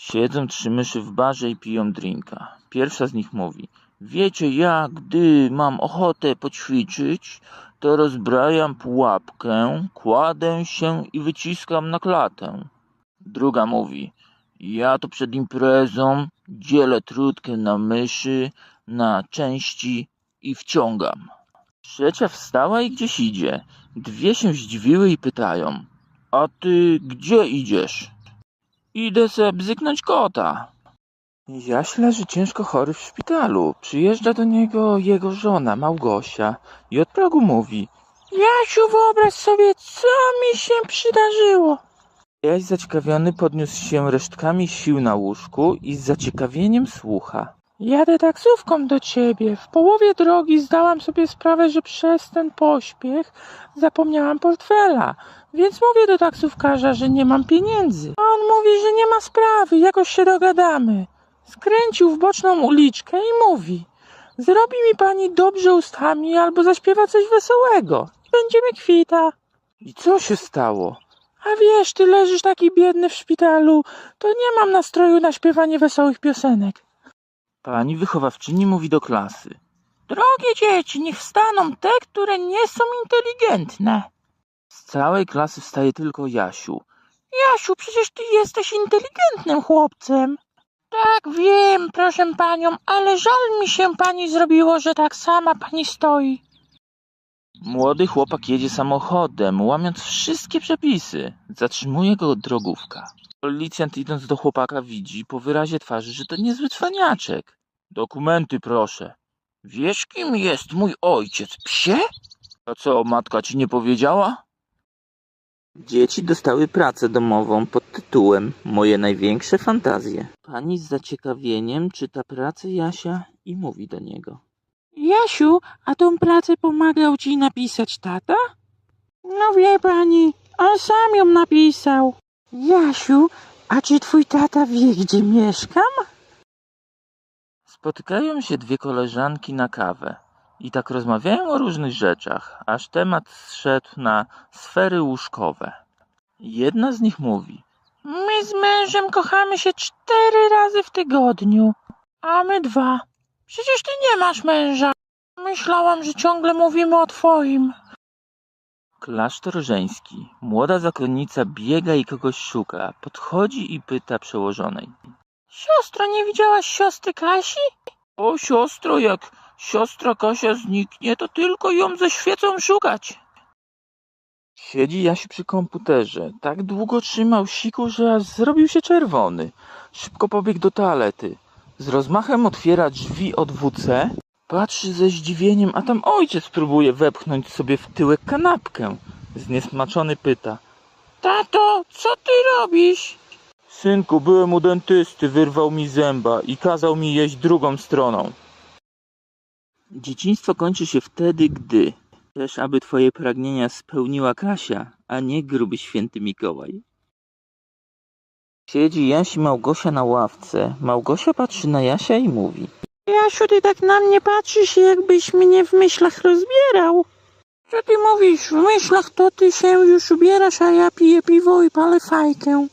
Siedzą trzy myszy w barze i piją drinka. Pierwsza z nich mówi: Wiecie, ja, gdy mam ochotę poćwiczyć, to rozbrajam pułapkę, kładę się i wyciskam na klatę. Druga mówi: Ja to przed imprezą dzielę trutkę na myszy, na części i wciągam. Trzecia wstała i gdzieś idzie. Dwie się zdziwiły i pytają: A ty gdzie idziesz? Idę se bzyknąć kota. Jaś leży ciężko chory w szpitalu. Przyjeżdża do niego jego żona, Małgosia, i od progu mówi: Jasiu, wyobraź sobie, co mi się przydarzyło. Jaś zaciekawiony podniósł się resztkami sił na łóżku i z zaciekawieniem słucha. Jadę taksówką do ciebie. W połowie drogi zdałam sobie sprawę, że przez ten pośpiech zapomniałam portfela. Więc mówię do taksówkarza, że nie mam pieniędzy. A on mówi, że nie ma sprawy, jakoś się dogadamy. Skręcił w boczną uliczkę i mówi: Zrobi mi pani dobrze ustami albo zaśpiewa coś wesołego. Będziemy kwita. I co się stało? A wiesz, ty leżysz taki biedny w szpitalu, to nie mam nastroju na śpiewanie wesołych piosenek. Pani wychowawczyni mówi do klasy. Drogie dzieci, niech wstaną te, które nie są inteligentne. Z całej klasy wstaje tylko Jasiu. Jasiu, przecież ty jesteś inteligentnym chłopcem. Tak, wiem, proszę panią, ale żal mi się pani zrobiło, że tak sama pani stoi. Młody chłopak jedzie samochodem, łamiąc wszystkie przepisy. Zatrzymuje go drogówka. Policjant idąc do chłopaka widzi po wyrazie twarzy, że to niezły cwaniaczek. Dokumenty proszę. Wiesz kim jest mój ojciec, psie? A co, matka ci nie powiedziała? Dzieci dostały pracę domową pod tytułem Moje największe fantazje. Pani z zaciekawieniem czyta pracę Jasia i mówi do niego. Jasiu, a tą pracę pomagał ci napisać tata? No wie pani, on sam ją napisał. Jasiu, a czy twój tata wie, gdzie mieszkam? Spotykają się dwie koleżanki na kawę i tak rozmawiają o różnych rzeczach, aż temat zszedł na sfery łóżkowe. Jedna z nich mówi: My z mężem kochamy się cztery razy w tygodniu, a my dwa. Przecież ty nie masz męża. Myślałam, że ciągle mówimy o twoim. Klasztor żeński. Młoda zakonnica biega i kogoś szuka. Podchodzi i pyta przełożonej. Siostro, nie widziałaś siostry Kasi? O siostro, jak siostra Kasia zniknie, to tylko ją ze świecą szukać. Siedzi Jasiu przy komputerze. Tak długo trzymał siku, że aż zrobił się czerwony. Szybko pobiegł do toalety. Z rozmachem otwiera drzwi od WC. Patrzy ze zdziwieniem, a tam ojciec próbuje wepchnąć sobie w tyłek kanapkę. Zniesmaczony pyta. Tato, co ty robisz? Synku, byłem u dentysty, wyrwał mi zęba i kazał mi jeść drugą stroną. Dzieciństwo kończy się wtedy, gdy chcesz, aby twoje pragnienia spełniła Kasia, a nie gruby święty Mikołaj. Siedzi Jaś i Małgosia na ławce. Małgosia patrzy na Jasia i mówi. Jasiu, ty tak na mnie patrzysz, jakbyś mnie w myślach rozbierał. Co ty mówisz? W myślach to ty się już ubierasz, a ja piję piwo i palę fajkę.